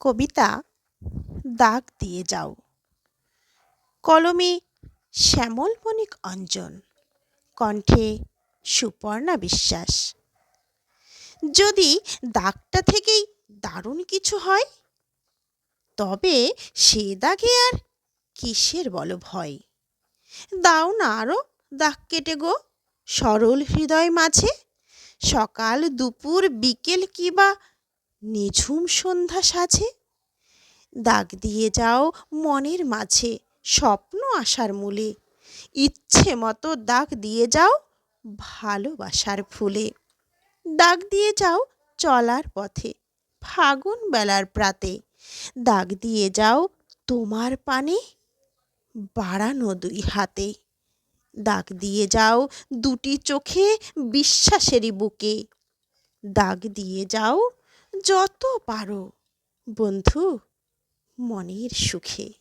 কবিতা দাগ দিয়ে যাও। কলমে শ্যামল বণিক অঞ্জন, কণ্ঠে সুপর্ণা বিশ্বাস। যদি দাগটা থেকেই দারুণ কিছু হয়, তবে সে দাগে আর কিসের বলো ভয় দাও না আরও দাগ কেটে গো সরল হৃদয় মাঝে। সকাল দুপুর বিকেল কিবা নিঝুম সন্ধ্যা সাজে? দাগ দিয়ে যাও মনের মাঝে স্বপ্ন আসার মূলে। ইচ্ছে মতো দাগ দিয়ে যাও ভালোবাসার ফুলে। দাগ দিয়ে যাও চলার পথে ফাগুন বেলার প্রাতে। দাগ দিয়ে যাও তোমার পানে বাড়ানো দুই হাতে। দাগ দিয়ে যাও দুটি চোখে বিশ্বাসেরই বুকে। দাগ দিয়ে যাও যত পারো বন্ধু মনের সুখে।